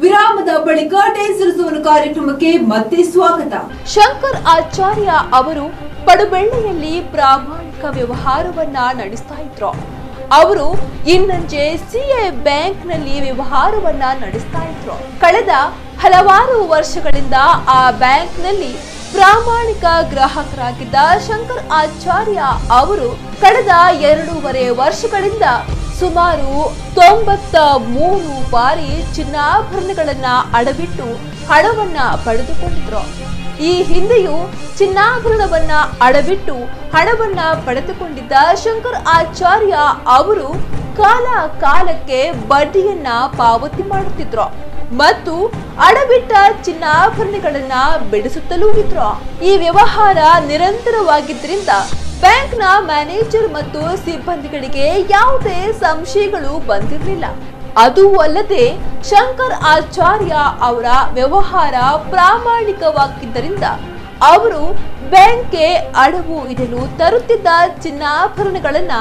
ವಿರಾಮದ ಬಳಿಕ ಟೇಸರಿಸುವ ಕಾರ್ಯಕ್ರಮಕ್ಕೆ ಮತ್ತೆ ಸ್ವಾಗತ. ಶಂಕರ್ ಆಚಾರ್ಯ ಅವರು ಪಡುಬೆಳ್ಳೆಯಲ್ಲಿ ಪ್ರಾಮಾಣಿಕ ವ್ಯವಹಾರವನ್ನ ನಡೆಸ್ತಾ ಇದ್ರು. ಅವರು ಇನ್ನಂಜೆ ಸಿಎ ಬ್ಯಾಂಕ್ನಲ್ಲಿ ವ್ಯವಹಾರವನ್ನ ನಡೆಸ್ತಾ ಇದ್ರು. ಕಳೆದ ಹಲವಾರು ವರ್ಷಗಳಿಂದ ಆ ಬ್ಯಾಂಕ್ನಲ್ಲಿ ಪ್ರಾಮಾಣಿಕ ಗ್ರಾಹಕರಾಗಿದ್ದ ಶಂಕರ್ ಆಚಾರ್ಯ ಅವರು ಕಳೆದ ಎರಡೂವರೆ ವರ್ಷಗಳಿಂದ ಸುಮಾರು ತೊಂಬತ್ತ ಮೂರು ಬಾರಿ ಚಿನ್ನಾಭರಣಗಳನ್ನ ಅಡವಿಟ್ಟು ಹಣವನ್ನ ಪಡೆದುಕೊಂಡಿದ್ರು. ಈ ಹಿಂದೆಯೂ ಚಿನ್ನಾಭರಣವನ್ನ ಅಡವಿಟ್ಟು ಹಣವನ್ನ ಪಡೆದುಕೊಂಡಿದ್ದ ಶಂಕರ್ ಆಚಾರ್ಯ ಅವರು ಕಾಲ ಕಾಲಕ್ಕೆ ಬಡ್ಡಿಯನ್ನ ಪಾವತಿ ಮಾಡುತ್ತಿದ್ರು ಮತ್ತು ಅಡವಿಟ್ಟ ಚಿನ್ನಾಭರಣಗಳನ್ನ ಬಿಡಿಸುತ್ತಲೂ ಇದ್ರು. ಈ ವ್ಯವಹಾರ ನಿರಂತರವಾಗಿದ್ದರಿಂದ ಬ್ಯಾಂಕ್ನ ಮ್ಯಾನೇಜರ್ ಮತ್ತು ಸಿಬ್ಬಂದಿಗಳಿಗೆ ಯಾವುದೇ ಸಂಶಯಗಳು ಬಂದಿರಲಿಲ್ಲ. ಅದು ಅಲ್ಲದೆ ಶಂಕರ್ ಆಚಾರ್ಯ ಅವರ ವ್ಯವಹಾರ ಪ್ರಾಮಾಣಿಕವಾಗಿದ್ದರಿಂದ ಅವರು ಬ್ಯಾಂಕ್ಗೆ ಅಡವು ಇಡಲು ತರುತ್ತಿದ್ದ ಚಿನ್ನಾಭರಣಗಳನ್ನ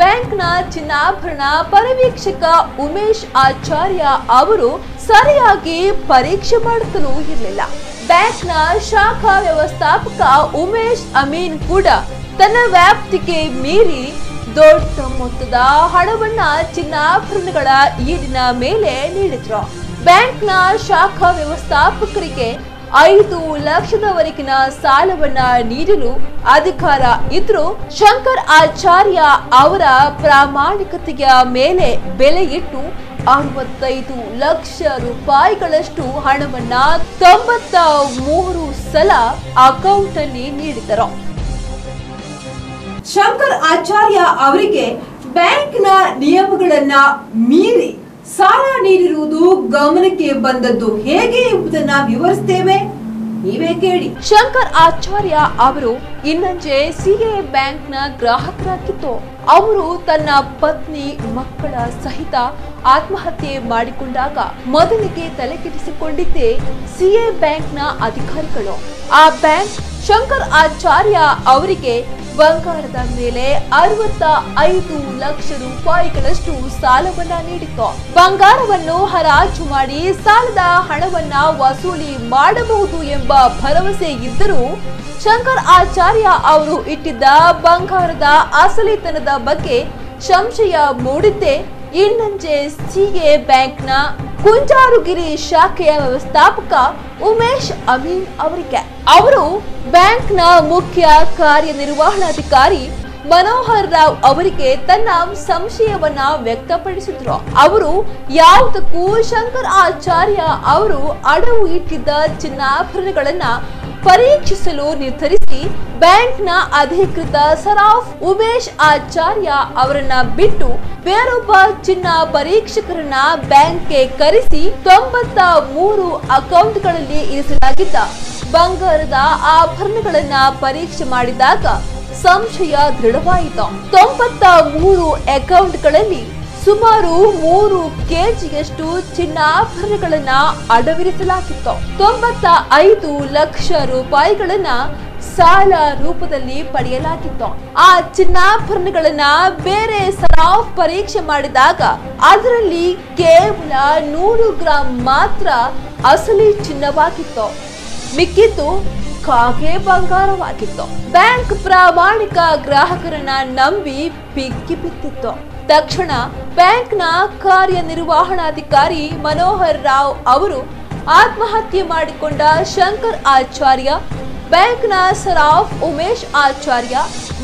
ಬ್ಯಾಂಕ್ನ ಚಿನ್ನಾಭರಣ ಪರಿವೀಕ್ಷಕ ಉಮೇಶ್ ಆಚಾರ್ಯ ಅವರು ಸರಿಯಾಗಿ ಪರೀಕ್ಷೆ ಮಾಡುತ್ತಲೂ ಇರಲಿಲ್ಲ. ಬ್ಯಾಂಕ್ನ ಶಾಖಾ ವ್ಯವಸ್ಥಾಪಕ ಉಮೇಶ್ ಅಮೀನ್ ಕೂಡ ತನ್ನ ವ್ಯಾಪ್ತಿಗೆ ಮೀರಿ ದೊಡ್ಡ ಮೊತ್ತದ ಹಣವನ್ನ ಚಿನ್ನಾಭರಣಗಳ ಈಡಿನ ಮೇಲೆ ನೀಡಿದ್ರು. ಬ್ಯಾಂಕ್ನ ಶಾಖಾ ವ್ಯವಸ್ಥಾಪಕರಿಗೆ ಐದು ಲಕ್ಷದವರೆಗಿನ ಸಾಲವನ್ನ ನೀಡಲು ಅಧಿಕಾರ ಇದ್ರೂ ಶಂಕರ್ ಆಚಾರ್ಯ ಅವರ ಪ್ರಾಮಾಣಿಕತೆಯ ಮೇಲೆ ಬೆಲೆ ಇಟ್ಟು ಅರವತ್ತೈದು ಲಕ್ಷ ರೂಪಾಯಿಗಳಷ್ಟು ಹಣವನ್ನ ತೊಂಬತ್ತ ಮೂರು ಸಲ ಅಕೌಂಟ್ ಅಲ್ಲಿ ನೀಡಿದರು. ಶಂಕರ್ ಆಚಾರ್ಯ ಅವರಿಗೆ ಬ್ಯಾಂಕ್ನ ನಿಯಮಗಳನ್ನ ಮೀರಿ ಸಾಲ ನೀಡಿರುವುದು ಗಮನಕ್ಕೆ ಬಂದದ್ದು ಹೇಗೆ ಎಂಬುದನ್ನ ವಿವರಿಸ್ತೇವೆ? ನೀವೇ ಕೇಳಿ. ಶಂಕರ್ ಆಚಾರ್ಯ ಅವರು ಇನ್ನಂಜೆ ಸಿಎ ಬ್ಯಾಂಕ್ನ ಗ್ರಾಹಕರಾಗಿದ್ದು, ಅವರು ತನ್ನ ಪತ್ನಿ ಮಕ್ಕಳ ಸಹಿತ ಆತ್ಮಹತ್ಯೆ ಮಾಡಿಕೊಂಡಾಗ ಮೊದಲಿಗೆ ತಲೆಕೆಡಿಸಿಕೊಂಡಿದ್ದೇ ಸಿಎ ಬ್ಯಾಂಕ್ನ ಅಧಿಕಾರಿಗಳು. ಆ ಬ್ಯಾಂಕ್ ಶಂಕರ್ ಆಚಾರ್ಯ ಅವರಿಗೆ ಬಂಗಾರದ ಮೇಲೆ ಅರವತ್ತ ಐದು ಲಕ್ಷ ರೂಪಾಯಿಗಳಷ್ಟು ಸಾಲವನ್ನ ನೀಡಿತ್ತು. ಬಂಗಾರವನ್ನು ಹರಾಜು ಮಾಡಿ ಸಾಲದ ಹಣವನ್ನ ವಸೂಲಿ ಮಾಡಬಹುದು ಎಂಬ ಭರವಸೆ ಇದ್ದರೂ ಶಂಕರ್ ಆಚಾರ್ಯ ಅವರು ಇಟ್ಟಿದ್ದ ಬಂಗಾರದ ಅಸಲಿತನದ ಬಗ್ಗೆ ಸಂಶಯ ಮೂಡಿದ್ದೇ. ಇನ್ನಂಜೆ ಸಿಎ ಬ್ಯಾಂಕ್ನ ಕುಂಜಾರುಗಿರಿ ಶಾಖೆಯ ವ್ಯವಸ್ಥಾಪಕ ಉಮೇಶ್ ಅಮೀನ್ ಅವರಿಗೆ. ಅವರು ಬ್ಯಾಂಕ್ನ ಮುಖ್ಯ ಕಾರ್ಯನಿರ್ವಹಣಾಧಿಕಾರಿ ಮನೋಹರ್ ರಾವ್ ಅವರಿಗೆ ತನ್ನ ಸಂಶಯವನ್ನ ವ್ಯಕ್ತಪಡಿಸಿದ್ರು. ಅವರು ಯಾವುದಕ್ಕೂ ಶಂಕರ್ ಆಚಾರ್ಯ ಅವರು ಅಡವು ಇಟ್ಟಿದ್ದ ಚಿನ್ನಾಭರಣಗಳನ್ನ ಪರೀಕ್ಷಿಸಲು ನಿರ್ಧರಿಸಿ ಬ್ಯಾಂಕ್ನ ಅಧಿಕೃತ ಸರಾಫ್ ಉಮೇಶ್ ಆಚಾರ್ಯ ಅವರನ್ನ ಬಿಟ್ಟು ಬೇರೊಬ್ಬ ಚಿನ್ನ ಪರೀಕ್ಷಕರನ್ನ ಬ್ಯಾಂಕ್ಗೆ ಕರೆಸಿ ತೊಂಬತ್ತ ಮೂರು ಅಕೌಂಟ್ಗಳಲ್ಲಿ ಇರಿಸಲಾಗಿದ್ದ ಬಂಗಾರದ ಆಭರಣಗಳನ್ನ ಪರೀಕ್ಷೆ ಮಾಡಿದಾಗ ಸಂಶಯ ದೃಢವಾಯಿತು. ತೊಂಬತ್ತ ಮೂರು ಅಕೌಂಟ್ಗಳಲ್ಲಿ ಸುಮಾರು ಮೂರು ಕೆಜಿಯಷ್ಟು ಚಿನ್ನಾಭರಣಗಳನ್ನ ಅಡವಿರಿಸಲಾಗಿತ್ತು. ತೊಂಬತ್ತ ಐದು ಲಕ್ಷ ರೂಪಾಯಿಗಳನ್ನ ಸಾಲ ರೂಪದಲ್ಲಿ ಪಡೆಯಲಾಗಿತ್ತು. ಆ ಚಿನ್ನಾಭರಣಗಳನ್ನ ಬೇರೆ ಸಾಫ್ ಪರೀಕ್ಷೆ ಮಾಡಿದಾಗ ಅದರಲ್ಲಿ ಕೇವಲ ನೂರು ಗ್ರಾಂ ಮಾತ್ರ ಅಸಲಿ ಚಿನ್ನವಾಗಿತ್ತು. ಮಿಕ್ಕಿದ್ದು ಕಾಗೆ ಬಂಗಾರವಾಗಿತ್ತು. ಬ್ಯಾಂಕ್ ಪ್ರಾಮಾಣಿಕ ಗ್ರಾಹಕರನ್ನ ನಂಬಿ ಬಿಕ್ಕಿ ಬಿತ್ತಿತ್ತು ತಕ್ಷಣ ಬ್ಯಾಂಕ್ನ ಕಾರ್ಯನಿರ್ವಹಣಾಧಿಕಾರಿ ಮನೋಹರ್ ರಾವ್ ಅವರು ಆತ್ಮಹತ್ಯೆ ಮಾಡಿಕೊಂಡ ಶಂಕರ್ ಆಚಾರ್ಯ ಬ್ಯಾಂಕ್ನ ಸರಾಫ್ ಉಮೇಶ್ ಆಚಾರ್ಯ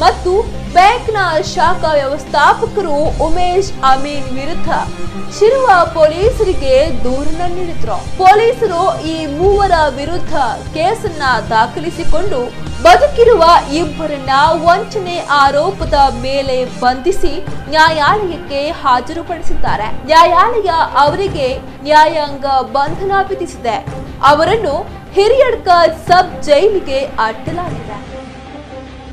ಮತ್ತು ಬ್ಯಾಂಕ್ನ ಶಾಖಾ ವ್ಯವಸ್ಥಾಪಕರು ಉಮೇಶ್ ಅಮೀನ್ ವಿರುದ್ಧ ಶಿರುವ ಪೊಲೀಸರಿಗೆ ದೂರನ್ನ ನೀಡಿದ್ರು. ಪೊಲೀಸರು ಈ ಮೂವರ ವಿರುದ್ಧ ಕೇಸನ್ನ ದಾಖಲಿಸಿಕೊಂಡು ಬದುಕಿರುವ ಇಬ್ಬರನ್ನ ವಂಚನೆ ಆರೋಪದ ಮೇಲೆ ಬಂಧಿಸಿ ನ್ಯಾಯಾಲಯಕ್ಕೆ ಹಾಜರುಪಡಿಸಿದ್ದಾರೆ. ನ್ಯಾಯಾಲಯ ಅವರಿಗೆ ನ್ಯಾಯಾಂಗ ಬಂಧನ ವಿಧಿಸಿದೆ. ಅವರನ್ನು ಹಿರಿಯಡ್ಕ ಸಬ್ ಜೈಲಿಗೆ ಅಟ್ಟಲಾಗಿದೆ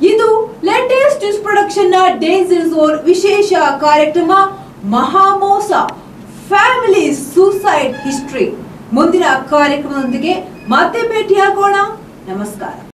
ಇದು ಲೇಟೆಸ್ಟ್ ಪ್ರೊಡಕ್ಷನ್ನ ಡೇಸರ್ ಝೋನ್ ವಿಶೇಷ ಕಾರ್ಯಕ್ರಮ ಮಹಾಮೋಸ ಫ್ಯಾಮಿಲಿ ಸೂಸೈಡ್ ಹಿಸ್ಟ್ರಿ ಮುಂದಿನ ಕಾರ್ಯಕ್ರಮದೊಂದಿಗೆ ಮತ್ತೆ ಭೇಟಿಯಾಗೋಣ. ನಮಸ್ಕಾರ.